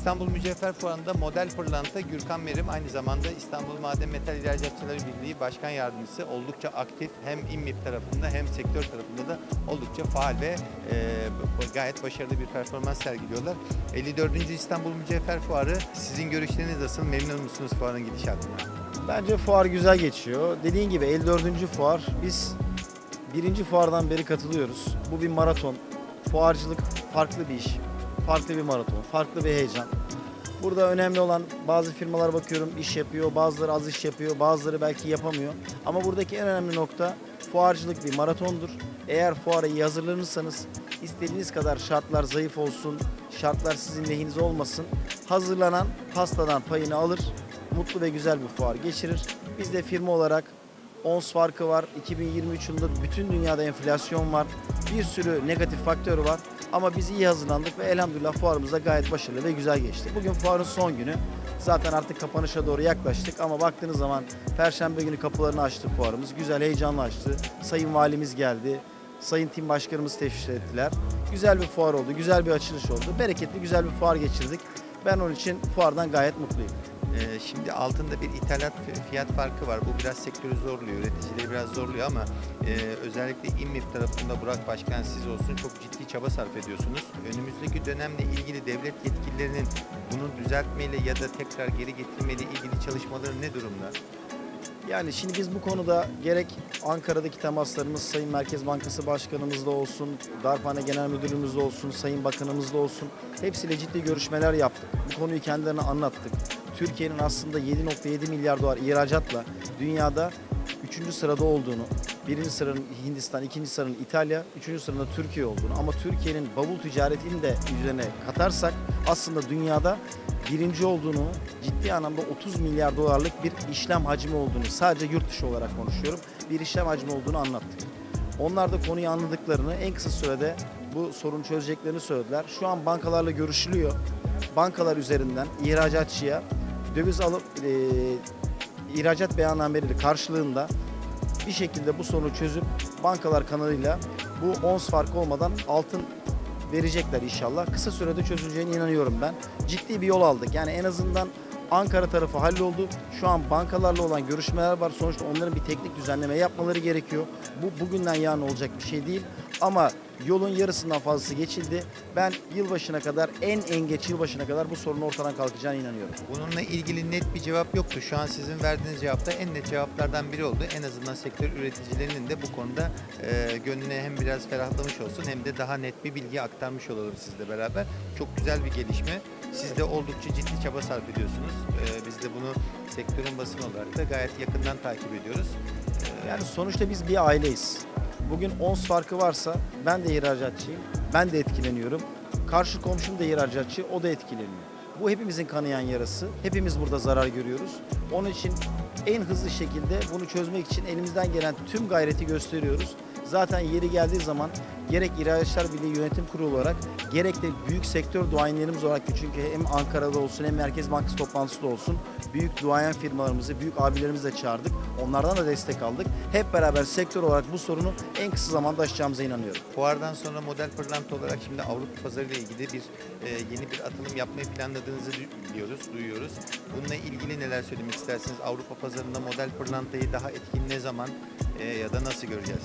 İstanbul Mücevher Fuarı'nda model pırlanta Gürkan Merim aynı zamanda İstanbul Maden Metal İhracatçıları Birliği Başkan Yardımcısı oldukça aktif hem İMMİP tarafında hem sektör tarafında da oldukça faal ve e, gayet başarılı bir performans sergiliyorlar. 54. İstanbul Mücevher Fuarı sizin görüşleriniz nasıl? Memnun musunuz fuarın gidişatından? Bence fuar güzel geçiyor. Dediğin gibi 54. fuar. Biz birinci fuardan beri katılıyoruz. Bu bir maraton. Fuarcılık farklı bir iş. Farklı bir maraton, farklı bir heyecan. Burada önemli olan bazı firmalar bakıyorum iş yapıyor, bazıları az iş yapıyor, bazıları belki yapamıyor. Ama buradaki en önemli nokta fuarcılık bir maratondur. Eğer fuara iyi hazırlanırsanız istediğiniz kadar şartlar zayıf olsun, şartlar sizin lehinize olmasın. Hazırlanan pastadan payını alır, mutlu ve güzel bir fuar geçirir. Biz de firma olarak ons farkı var. 2023 yılında bütün dünyada enflasyon var. Bir sürü negatif faktör var. Ama biz iyi hazırlandık ve elhamdülillah fuarımız da gayet başarılı ve güzel geçti. Bugün fuarın son günü. Zaten artık kapanışa doğru yaklaştık ama baktığınız zaman Perşembe günü kapılarını açtı fuarımız. Güzel, heyecanlı açtı. Sayın Valimiz geldi. Sayın Tim Başkanımız teşrif ettiler. Güzel bir fuar oldu, güzel bir açılış oldu. Bereketli, güzel bir fuar geçirdik. Ben onun için fuardan gayet mutluyum. Ee, Şimdi altında bir ithalat fi- fiyat farkı var. Bu biraz sektörü zorluyor, üreticileri biraz zorluyor ama e, özellikle İMMİF tarafında Burak Başkan siz olsun çok ciddi çaba sarf ediyorsunuz. Önümüzdeki dönemle ilgili devlet yetkililerinin bunu düzeltmeyle ya da tekrar geri getirmeyle ilgili çalışmaları ne durumda? Yani şimdi biz bu konuda gerek Ankara'daki temaslarımız Sayın Merkez Bankası Başkanımızla olsun, Darphane Genel Müdürümüzle olsun, Sayın Bakanımızla olsun hepsiyle ciddi görüşmeler yaptık. Bu konuyu kendilerine anlattık. Türkiye'nin aslında 7.7 milyar dolar ihracatla dünyada 3. sırada olduğunu, birinci sıranın Hindistan, ikinci sıranın İtalya, üçüncü sıranın Türkiye olduğunu ama Türkiye'nin bavul ticaretini de üzerine katarsak aslında dünyada birinci olduğunu, ciddi anlamda 30 milyar dolarlık bir işlem hacmi olduğunu, sadece yurt dışı olarak konuşuyorum, bir işlem hacmi olduğunu anlattık. Onlar da konuyu anladıklarını en kısa sürede bu sorunu çözeceklerini söylediler. Şu an bankalarla görüşülüyor. Bankalar üzerinden ihracatçıya döviz alıp e, ihracat beyannameleri karşılığında bir şekilde bu sorunu çözüp bankalar kanalıyla bu ons farkı olmadan altın verecekler inşallah. Kısa sürede çözüleceğine inanıyorum ben. Ciddi bir yol aldık. Yani en azından Ankara tarafı halloldu. Şu an bankalarla olan görüşmeler var. Sonuçta onların bir teknik düzenleme yapmaları gerekiyor. Bu bugünden yarın olacak bir şey değil. Ama yolun yarısından fazlası geçildi. Ben yılbaşına kadar en en geç yılbaşına kadar bu sorunun ortadan kalkacağına inanıyorum. Bununla ilgili net bir cevap yoktu. Şu an sizin verdiğiniz cevap da en net cevaplardan biri oldu. En azından sektör üreticilerinin de bu konuda e, gönlüne hem biraz ferahlamış olsun hem de daha net bir bilgi aktarmış olalım sizle beraber. Çok güzel bir gelişme. Siz de oldukça ciddi çaba sarf ediyorsunuz. E, biz de bunu sektörün basını olarak da gayet yakından takip ediyoruz. E, Yani sonuçta biz bir aileyiz. Bugün ons farkı varsa ben de ihracatçıyım, ben de etkileniyorum. Karşı komşum da ihracatçı, o da etkileniyor. Bu hepimizin kanayan yarası. Hepimiz burada zarar görüyoruz. Onun için en hızlı şekilde bunu çözmek için elimizden gelen tüm gayreti gösteriyoruz. Zaten yeri geldiği zaman gerek İhracatçılar Birliği Yönetim Kurulu olarak gerek de büyük sektör duayenlerimiz olarak çünkü hem Ankara'da olsun hem Merkez Bankası toplantısı da olsun büyük duayen firmalarımızı, büyük abilerimizi de çağırdık. Onlardan da destek aldık. Hep beraber sektör olarak bu sorunu en kısa zamanda aşacağımıza inanıyorum. Fuardan sonra model pırlanta olarak şimdi Avrupa pazarı ile ilgili bir e, yeni bir atılım yapmayı planladığınızı biliyoruz, duyuyoruz. Bununla ilgili neler söylemek istersiniz? Avrupa pazarında model pırlantayı daha etkin ne zaman e, ya da nasıl göreceğiz?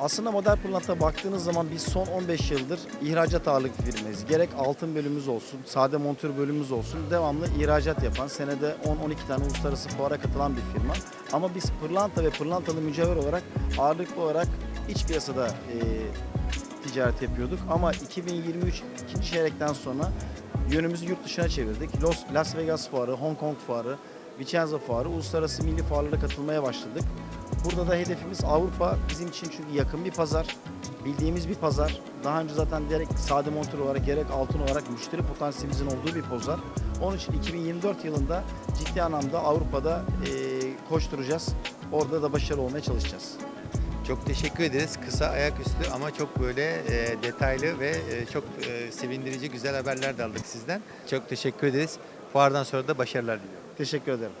Aslında model pırlanta baktığınız zaman biz son 15 yıldır ihracat ağırlıklı firmayız. Gerek altın bölümümüz olsun, sade montör bölümümüz olsun devamlı ihracat yapan, senede 10-12 tane uluslararası fuara katılan bir firma. Ama biz pırlanta ve pırlantalı mücevher olarak ağırlıklı olarak iç piyasada e, ticaret yapıyorduk. Ama 2023 ikinci çeyrekten sonra yönümüzü yurt dışına çevirdik. Los, Las Vegas fuarı, Hong Kong fuarı, Vicenza fuarı, uluslararası milli fuarlara katılmaya başladık. Burada da hedefimiz Avrupa bizim için çünkü yakın bir pazar, bildiğimiz bir pazar. Daha önce zaten gerek sade montör olarak gerek altın olarak müşteri potansiyelimizin olduğu bir pazar. Onun için 2024 yılında ciddi anlamda Avrupa'da eee, koşturacağız. Orada da başarılı olmaya çalışacağız. Çok teşekkür ederiz. Kısa ayaküstü ama çok böyle e, detaylı ve e, çok e, sevindirici güzel haberler de aldık sizden. Çok teşekkür ederiz. Fuardan sonra da başarılar diliyorum. Teşekkür ederim.